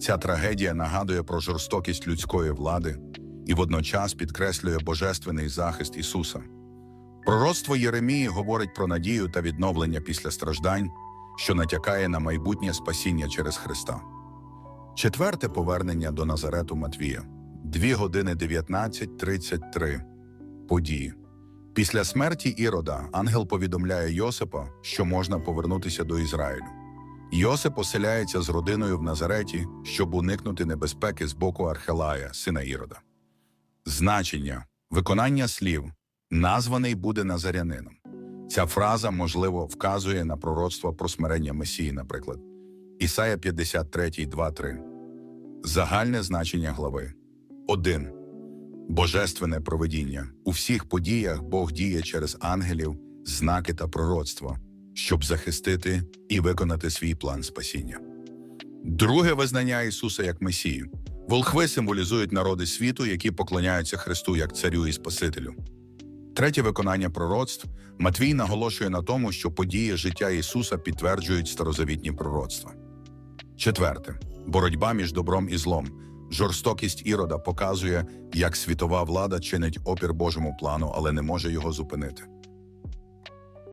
Ця трагедія нагадує про жорстокість людської влади і водночас підкреслює божественний захист Ісуса. Пророцтво Єремії говорить про надію та відновлення після страждань, що натякає на майбутнє спасіння через Христа. Четверте повернення до Назарету Матвія. 2 години 19.33. Події. Після смерті Ірода ангел повідомляє Йосипа, що можна повернутися до Ізраїлю. Йосип оселяється з родиною в Назареті, щоб уникнути небезпеки з боку Архелая, сина Ірода. Значення виконання слів названий буде назарянином. Ця фраза, можливо, вказує на пророцтво про смирення Месії, наприклад. Ісая 53, 2-3. Загальне значення глави 1. Божественне провидіння. У всіх подіях Бог діє через ангелів, знаки та пророцтво, щоб захистити і виконати свій план спасіння. Друге визнання Ісуса як Месію. Волхви символізують народи світу, які поклоняються Христу як царю і Спасителю. Третє виконання пророцтв Матвій наголошує на тому, що події життя Ісуса підтверджують старозавітні пророцтва. Четверте боротьба між добром і злом. Жорстокість ірода показує, як світова влада чинить опір Божому плану, але не може його зупинити.